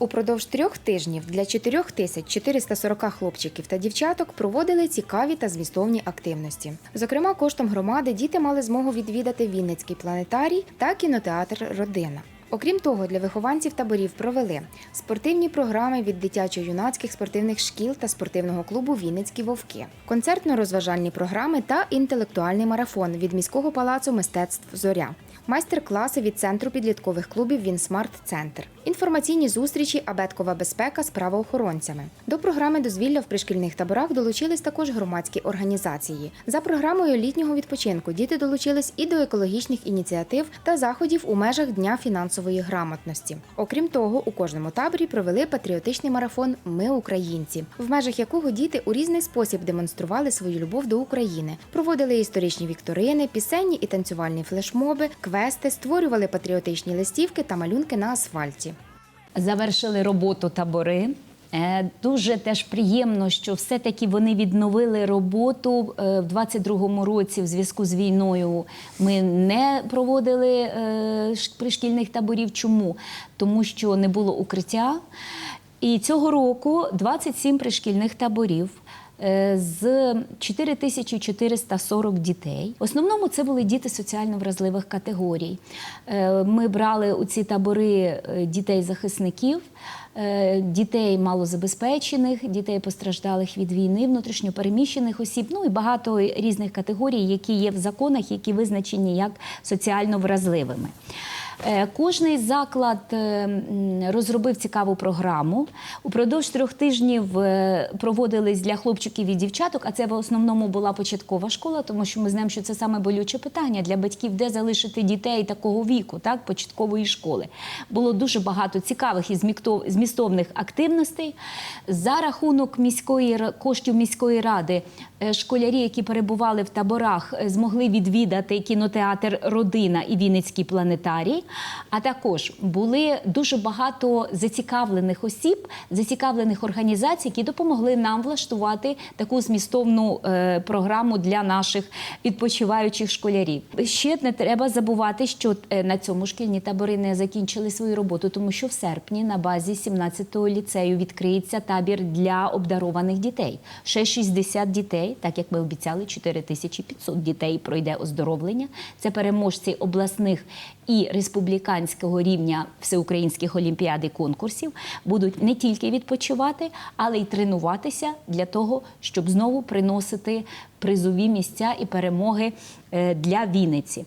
Упродовж трьох тижнів для 4440 хлопчиків та дівчаток проводили цікаві та змістовні активності. Зокрема, коштом громади діти мали змогу відвідати Вінницький планетарій та кінотеатр Родина. Окрім того, для вихованців таборів провели спортивні програми від дитячо-юнацьких спортивних шкіл та спортивного клубу Вінницькі вовки, концертно-розважальні програми та інтелектуальний марафон від міського палацу мистецтв Зоря, майстер-класи від центру підліткових клубів Вінсмарт Центр, інформаційні зустрічі Абеткова безпека з правоохоронцями. До програми дозвілля в пришкільних таборах долучились також громадські організації. За програмою літнього відпочинку діти долучились і до екологічних ініціатив та заходів у межах Дня фінансової грамотності. Окрім того, у кожному таборі провели патріотичний марафон Ми українці, в межах якого діти у різний спосіб демонстрували свою любов до України, проводили історичні вікторини, пісенні і танцювальні флешмоби, квести, створювали патріотичні листівки та малюнки на асфальті. завершили роботу табори. Е, Дуже теж приємно, що все-таки вони відновили роботу Е, в 22-му році. В зв'язку з війною ми не проводили е, пришкільних таборів. Чому? Тому що не було укриття. І цього року 27 пришкільних таборів. Е, З 4440 дітей. В основному це були діти соціально вразливих категорій. Е, Ми брали у ці табори е, дітей-захисників, дітей малозабезпечених, дітей постраждалих від війни, внутрішньопереміщених осіб, ну і багато різних категорій, які є в законах, які визначені як соціально вразливими. Е, Кожний заклад е, розробив цікаву програму. Упродовж трьох тижнів е, проводились для хлопчиків і дівчаток, а це в основному була початкова школа, тому що ми знаємо, що це саме болюче питання для батьків, де залишити дітей такого віку, так, початкової школи. Було дуже багато цікавих і змістовних активностей. За рахунок міської коштів міської ради школярі, які перебували в таборах, змогли відвідати кінотеатр Родина і Вінницький планетарій. А також були дуже багато зацікавлених осіб, зацікавлених організацій, які допомогли нам влаштувати таку змістовну е, програму для наших відпочиваючих школярів. Ще не треба забувати, що е, на цьому шкільні табори не закінчили свою роботу, тому що в серпні на базі 17-го ліцею відкриється табір для обдарованих дітей. Ще 60 дітей, так як ми обіцяли, 4500 дітей пройде оздоровлення. Це переможці обласних і республіканського рівня всеукраїнських олімпіад і конкурсів будуть не тільки відпочивати, але й тренуватися для того, щоб знову приносити призові місця і перемоги е, для Вінниці.